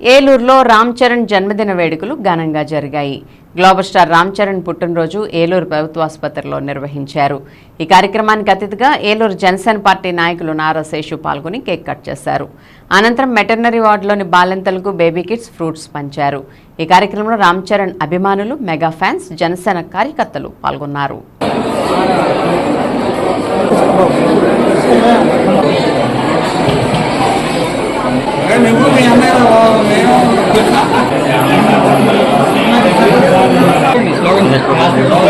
ఏలూరులో రామ్ చరణ్ జన్మదిన వేడుకలు ఘనంగా జరిగాయి. గ్లోబల్ స్టార్ రామ్ చరణ్ పుట్టినరోజు ఏలూరు ప్రభుత్వ ఆసుపత్రిలో నిర్వహించారు. ఈ కార్యక్రమానికి అతిథిగా ఏలూరు జనసేన పార్టీ నాయకులు నారా శేషు పాల్గొని కేక్ కట్ చేశారు. అనంతరం వెటర్నరీ వార్డులోని బాలింతలకు బేబీ కిడ్స్ ఫ్రూట్స్ పంచారు. ఈ కార్యక్రమంలో రామ్ చరణ్ అభిమానులు మెగా ఫ్యాన్స్ జనసేన కార్యకర్తలు పాల్గొన్నారు. Obrigado.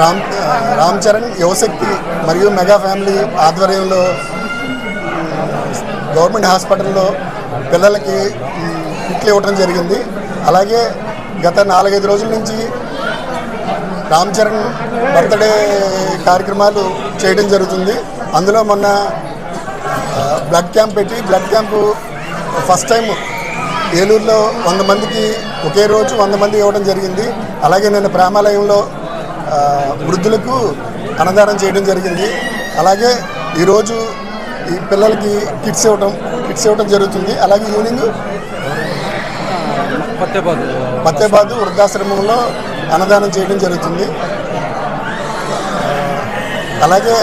రామ్ రామ్ చరణ్ యువశక్తి మరియు మెగా ఫ్యామిలీ ఆధ్వర్యంలో గవర్నమెంట్ హాస్పిటల్లో పిల్లలకి కిట్లు ఇవ్వటం జరిగింది. అలాగే గత నాలుగైదు రోజుల నుంచి రామ్ చరణ్ బర్త్డే కార్యక్రమాలు చేయడం జరుగుతుంది. అందులో మొన్న బ్లడ్ క్యాంప్ పెట్టి బ్లడ్ క్యాంపు ఫస్ట్ టైం ఏలూరులో వంద మందికి ఒకే రోజు వంద మంది ఇవ్వడం జరిగింది. అలాగే నేను ప్రేమాలయంలో వృద్ధులకు అన్నదానం చేయడం జరిగింది. అలాగే ఈరోజు ఈ పిల్లలకి కిట్స్ ఇవ్వడం కిట్స్ ఇవ్వడం జరుగుతుంది. అలాగే ఈవినింగ్ పత్తేబాదు వృద్ధాశ్రమంలో అన్నదానం చేయడం జరుగుతుంది. అలాగే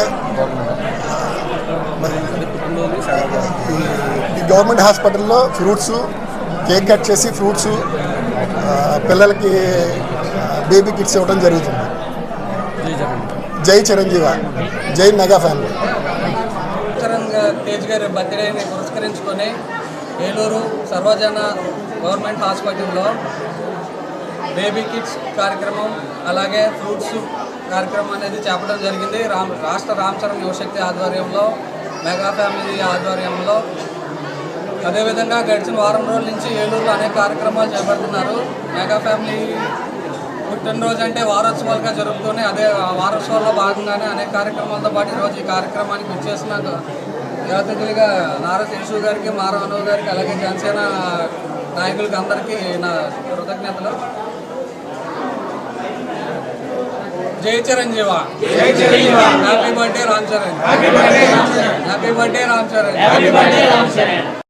ఈ గవర్నమెంట్ హాస్పిటల్లో ఫ్రూట్స్ కేక్ కట్ చేసి ఫ్రూట్స్ పిల్లలకి బేబీ కిట్స్ ఇవ్వడం జరుగుతుంది. జై చిరంజీవ జై మెగా ఫ్యామిలీ. తేజ్ గారి బర్త్డేని పురస్కరించుకొని ఏలూరు సర్వజన గవర్నమెంట్ హాస్పిటల్లో బేబీ కిడ్స్ కార్యక్రమం అలాగే ఫ్రూట్స్ కార్యక్రమం అనేది చేపడం జరిగింది. రామ్ రాష్ట్ర రామచరణ్ యువశక్తి ఆధ్వర్యంలో మెగా ఫ్యామిలీ ఆధ్వర్యంలో. అదేవిధంగా గడిచిన వారం రోజుల నుంచి ఏలూరులో అనేక కార్యక్రమాలు చేపడుతున్నారు. మెగా ఫ్యామిలీ పుట్టినరోజు అంటే వారోత్సవాలుగా జరుపుకొని అదే వారోత్సవాల్లో భాగంగానే అనేక కార్యక్రమాలతో పాటు ఈరోజు ఈ కార్యక్రమానికి వచ్చేసిన అతిథులుగా నారా శేషు గారికి మారవనవ్ గారికి అలాగే జనసేన నాయకులకి అందరికీ నా కృతజ్ఞతలు. జై Chiranjeevi. Happy birthday Ram Charan happy birthday Ram Charan happy birthday Ram Charan